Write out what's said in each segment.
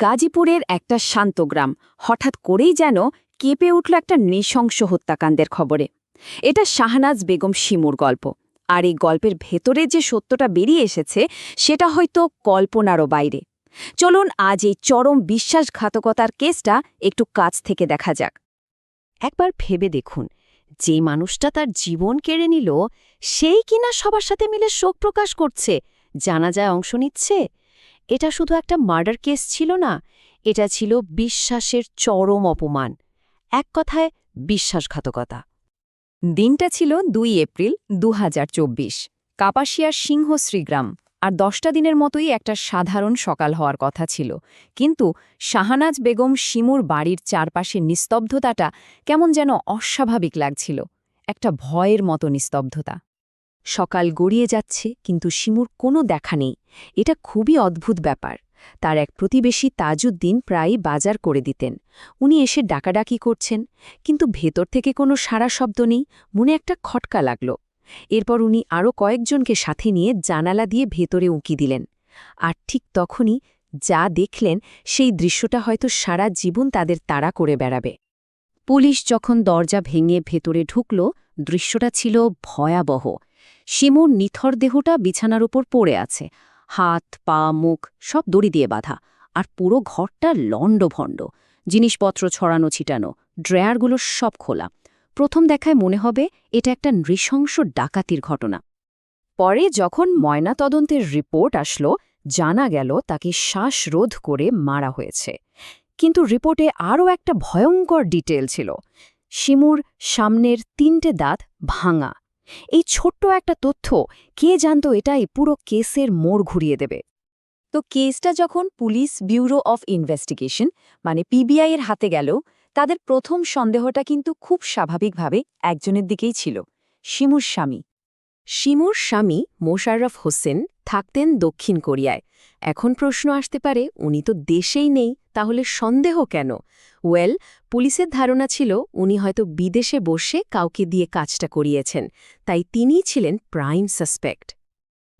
গাজীপুরের একটা শান্ত গ্রাম। হঠাৎ করেই যেন কেঁপে উঠল একটা নৃশংস হত্যাকাণ্ডের খবরে। এটা শাহনাজ বেগম শিমুর গল্প। আর এই গল্পের ভেতরে যে সত্যটা বেরিয়ে এসেছে, সেটা হয়তো কল্পনারও বাইরে। চলুন আজ এই চরম বিশ্বাসঘাতকতার কেসটা একটু কাছ থেকে দেখা যাক। একবার ভেবে দেখুন, যে মানুষটা তার জীবন কেড়ে নিল, সেই কিনা সবার সাথে মিলে শোক প্রকাশ করছে, জানাজায় অংশ নিচ্ছে এটা শুধু একটা মার্ডার কেস ছিল না, এটা ছিল বিশ্বাসের চরম অপমান। এক কথায় বিশ্বাসঘাতকতা। দিনটা ছিল দুই এপ্রিল দু হাজার চব্বিশ, কাপাসিয়ার সিংহশ্রীগ্রাম আর দশটা দিনের মতোই একটা সাধারণ সকাল হওয়ার কথা ছিল। কিন্তু শাহানাজ বেগম শিমুর বাড়ির চারপাশে নিস্তব্ধতাটা কেমন যেন অস্বাভাবিক লাগছিল, একটা ভয়ের মতো নিস্তব্ধতা। সকাল গড়িয়ে যাচ্ছে, কিন্তু শিমুর কোনো দেখা নেই। এটা খুবই অদ্ভুত ব্যাপার। তার এক প্রতিবেশী তাজউদ্দিন প্রায়ই বাজার করে দিতেন। উনি এসে ডাকাডাকি করছেন, কিন্তু ভেতর থেকে কোনো সারা শব্দ নেই, মনে একটা খটকা লাগল। এরপর উনি আরও কয়েকজনকে সাথে নিয়ে জানালা দিয়ে ভেতরে উঁকি দিলেন। আর ঠিক তখনই যা দেখলেন, সেই দৃশ্যটা হয়তো সারা জীবন তাদের তাড়া করে বেড়াবে। পুলিশ যখন দরজা ভেঙে ভেতরে ঢুকল, দৃশ্যটা ছিল ভয়াবহ। শিমুর নিথর দেহটা বিছানার উপর পড়ে আছে। হাত, পা, মুখ সব দড়ি দিয়ে বাঁধা আর পুরো ঘরটা লণ্ডভণ্ড। জিনিসপত্র ছড়ানো, ছিটানো, ড্রয়ারগুলো সব খোলা। প্রথম দেখায় মনে হবে এটা একটা নৃশংস ডাকাতির ঘটনা। পরে যখন ময়নাতদন্তের রিপোর্ট আসলো, জানা গেল তাকে শ্বাসরোধ করে মারা হয়েছে। কিন্তু রিপোর্টে আরও একটা ভয়ঙ্কর ডিটেল ছিল। শিমুর সামনের তিনটে দাঁত ভাঙা। এই ছোট্ট একটা তথ্য, কে জানত এটাই পুরো কেসের মোড় ঘুরিয়ে দেবে। তো কেসটা যখন পুলিশ ব্যুরো অফ ইনভেস্টিগেশন মানে পিবিআই এর হাতে গেল, তাদের প্রথম সন্দেহটা কিন্তু খুব স্বাভাবিকভাবে একজনের দিকেই ছিল, শিমুর স্বামী। শিমুর স্বামী মোশাররফ হোসেন থাকতেন দক্ষিণ কোরিয়ায়। এখন প্রশ্ন আসতে পারে, উনি তো দেশেই নেই, তাহলে সন্দেহ কেন? ওয়েল, পুলিশের ধারণা ছিল উনি হয়তো বিদেশে বসে কাউকে দিয়ে কাজটা করিয়েছেন, তাই তিনিই ছিলেন প্রাইম সাসপেক্ট।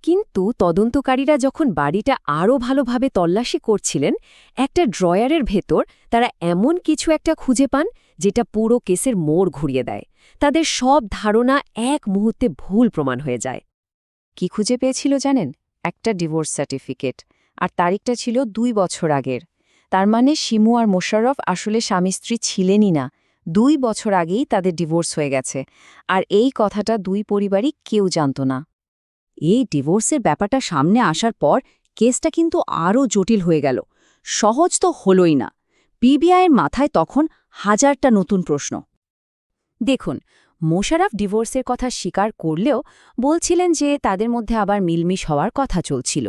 কিন্তু তদন্তকারীরা যখন বাড়িটা আরও ভালোভাবে তল্লাশি করছিলেন, একটা ড্রয়ারের ভেতর তারা এমন কিছু একটা খুঁজে পান, যেটা পুরো কেসের মোড় ঘুরিয়ে দেয়। তাদের সব ধারণা এক মুহূর্তে ভুল প্রমাণ হয়ে যায়। কি খুঁজে পেয়েছিল জানেন? একটা ডিভোর্স সার্টিফিকেট, আর তারিখটা ছিল দুই বছর আগের। তার মানে শিমু আর মোশাররফ আসলে স্বামী স্ত্রী ছিলেনই না। দুই বছর আগেই তাদের ডিভোর্স হয়ে গেছে, আর এই কথাটা দুই পরিবারই কেউ জানত না। এই ডিভোর্সের ব্যাপারটা সামনে আসার পর কেসটা কিন্তু আরও জটিল হয়ে গেল। সহজ তো হলই না। পিবিআইয়ের মাথায় তখন হাজারটা নতুন প্রশ্ন। দেখুন মোশারফ ডিভোর্সের কথা স্বীকার করলেও বলছিলেন যে তাদের মধ্যে আবার মিলমিশ হওয়ার কথা চলছিল।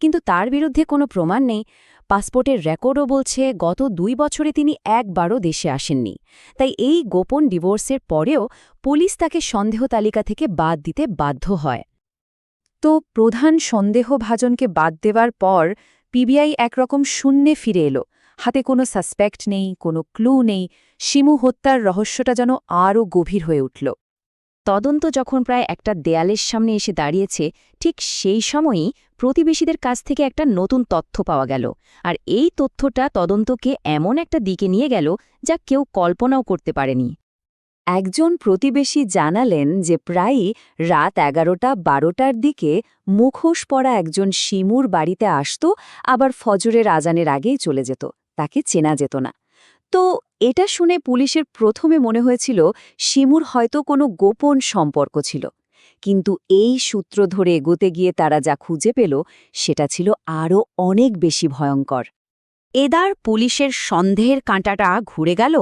কিন্তু তার বিরুদ্ধে কোনো প্রমাণ নেই। পাসপোর্টের রেকর্ডও বলছে গত দুই বছরে তিনি একবারও দেশে আসেননি। তাই এই গোপন ডিভোর্সের পরেও পুলিশ তাকে সন্দেহ তালিকা থেকে বাদ দিতে বাধ্য হয়। তো প্রধান সন্দেহভাজনকে বাদ দেওয়ার পর পিবিআই একরকম শূন্যে ফিরে এলো। হাতে কোনো সাসপেক্ট নেই, কোনো ক্লু নেই, শিমু হত্যার রহস্যটা যেন আরও গভীর হয়ে উঠল। তদন্ত যখন প্রায় একটা দেয়ালের সামনে এসে দাঁড়িয়েছে, ঠিক সেই সময়ই প্রতিবেশীদের কাছ থেকে একটা নতুন তথ্য পাওয়া গেল। আর এই তথ্যটা তদন্তকে এমন একটা দিকে নিয়ে গেল যা কেউ কল্পনাও করতে পারেনি। একজন প্রতিবেশী জানালেন যে প্রায়ই রাত এগারোটা বারোটার দিকে মুখোশ পরা একজন শিমুর বাড়িতে আসত, আবার ফজরের আজানের আগেই চলে যেত। তাকে চেনা যেত না। তো এটা শুনে পুলিশের প্রথমে মনে হয়েছিল শিমুর হয়তো কোনো গোপন সম্পর্ক ছিল। কিন্তু এই সূত্র ধরে এগোতে গিয়ে তারা যা খুঁজে পেল, সেটা ছিল আরও অনেক বেশি ভয়ঙ্কর। এদার পুলিশের সন্দেহের কাঁটাটা ঘুরে গেল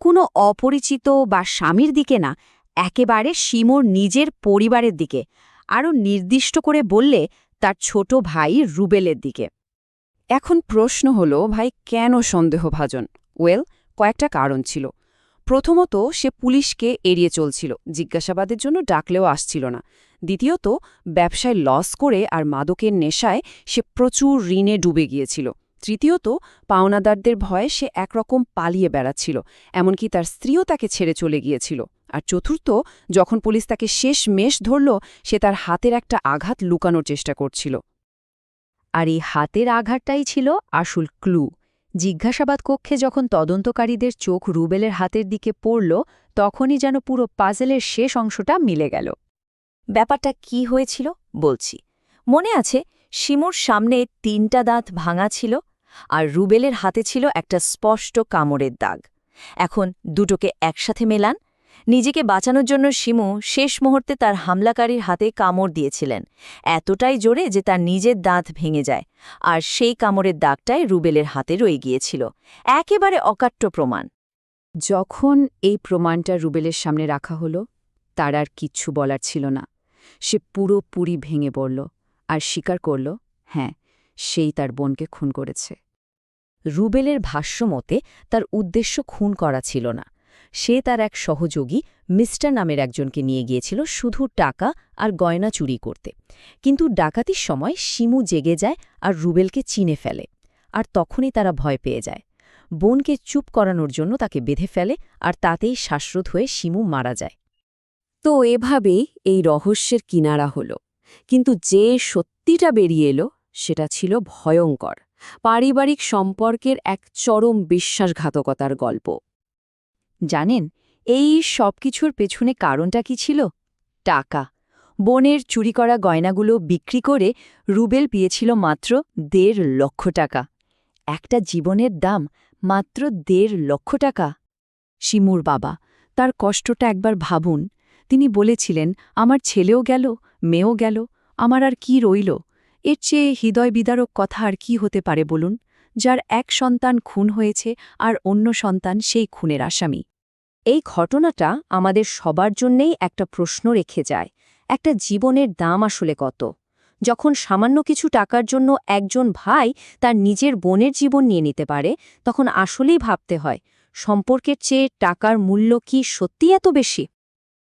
কোনো অপরিচিত বা স্বামীর দিকে না, একেবারে শিমুর নিজের পরিবারের দিকে, আরও নির্দিষ্ট করে বললে তার ছোট ভাই রুবেলের দিকে। এখন প্রশ্ন হল, ভাই, কেন সন্দেহভাজন? ওয়েল, কয়েকটা কারণ ছিল। প্রথমত, সে পুলিশকে এড়িয়ে চলছিল, জিজ্ঞাসাবাদের জন্য ডাকলেও আসছিল না। দ্বিতীয়ত, ব্যবসায় লস করে আর মাদকের নেশায় সে প্রচুর ঋণে ডুবে গিয়েছিল। তৃতীয়ত, পাওনাদারদের ভয়ে সে একরকম পালিয়ে বেড়াচ্ছিল, এমনকি তার স্ত্রীও তাকে ছেড়ে চলে গিয়েছিল। আর চতুর্থ, যখন পুলিশ তাকে শেষ মেষ ধরল, সে তার হাতের একটা আঘাত লুকানোর চেষ্টা করছিল। আর এই হাতের আঘাতটাই ছিল আসল ক্লু। জিজ্ঞাসাবাদ কক্ষে যখন তদন্তকারীদের চোখ রুবেলের হাতের দিকে পড়ল, তখনই যেন পুরো পাজেলের শেষ অংশটা মিলে গেল। ব্যাপারটা কি হয়েছিল? বলছি। মনে আছে, শিমুর সামনে তিনটা দাঁত ভাঙা ছিল আর রুবেলের হাতে ছিল একটা স্পষ্ট কামড়ের দাগ। এখন দুটোকে একসাথে মেলান নিজেকে বাঁচানোর জন্য শিমু শেষ মুহূর্তে তার হামলাকারীর হাতে কামড় দিয়েছিলেন। এতটাই জোরে যে তার নিজের দাঁত ভেঙে যায়, আর সেই কামড়ের দাগটাই রুবেলের হাতে রয়ে গিয়েছিল। একেবারে অকাট্য প্রমাণ। যখন এই প্রমাণটা রুবেলের সামনে রাখা হলো, তার আর কিচ্ছু বলার ছিল না। সে পুরোপুরি ভেঙে পড়ল আর স্বীকার করল হ্যাঁ সেই তার বোনকে খুন করেছে। রুবেলের ভাষ্যমতে তার উদ্দেশ্য খুন করা ছিল না। সে তার এক সহযোগী মিস্টার নামের একজনকে নিয়ে গিয়েছিল শুধু টাকা আর গয়না চুরি করতে। কিন্তু ডাকাতির সময় শিমু জেগে যায় আর রুবেলকে চিনে ফেলে। আর তখনই তারা ভয় পেয়ে যায়। বোনকে চুপ করানোর জন্য তাকে বেঁধে ফেলে আর তাতেই শ্বাসরোধ হয়ে শিমু মারা যায়। তো এভাবেই এই রহস্যের কিনারা হল। কিন্তু যে সত্যিটা বেরিয়ে এলো সেটা ছিল ভয়ঙ্কর। পারিবারিক সম্পর্কের এক চরম বিশ্বাসঘাতকতার গল্প। জানেন, এই সব কিছুর পেছনে কারণটা কি ছিল? টাকা। বোনের চুরি করা গয়নাগুলো বিক্রি করে রুবেল পেয়েছিল মাত্র দেড় লক্ষ টাকা। একটা জীবনের দাম মাত্র দেড় লক্ষ টাকা। শিমুর বাবা, তার কষ্টটা একবার ভাবুন। তিনি বলেছিলেন, আমার ছেলেও গেল, মেয়েও গেল, আমার আর কি রইল? এর চেয়ে হৃদয় বিদারক কথা আর কি হতে পারে বলুন? যার এক সন্তান খুন হয়েছে আর অন্য সন্তান সেই খুনের আসামি। এই ঘটনাটা আমাদের সবার জন্যেই একটা প্রশ্ন রেখে যায়, একটা জীবনের দাম আসলে কত? যখন সামান্য কিছু টাকার জন্য একজন ভাই তার নিজের বোনের জীবন নিয়ে নিতে পারে, তখন আসলেই ভাবতে হয়, সম্পর্কের চেয়ে টাকার মূল্য কি সত্যি এত বেশি?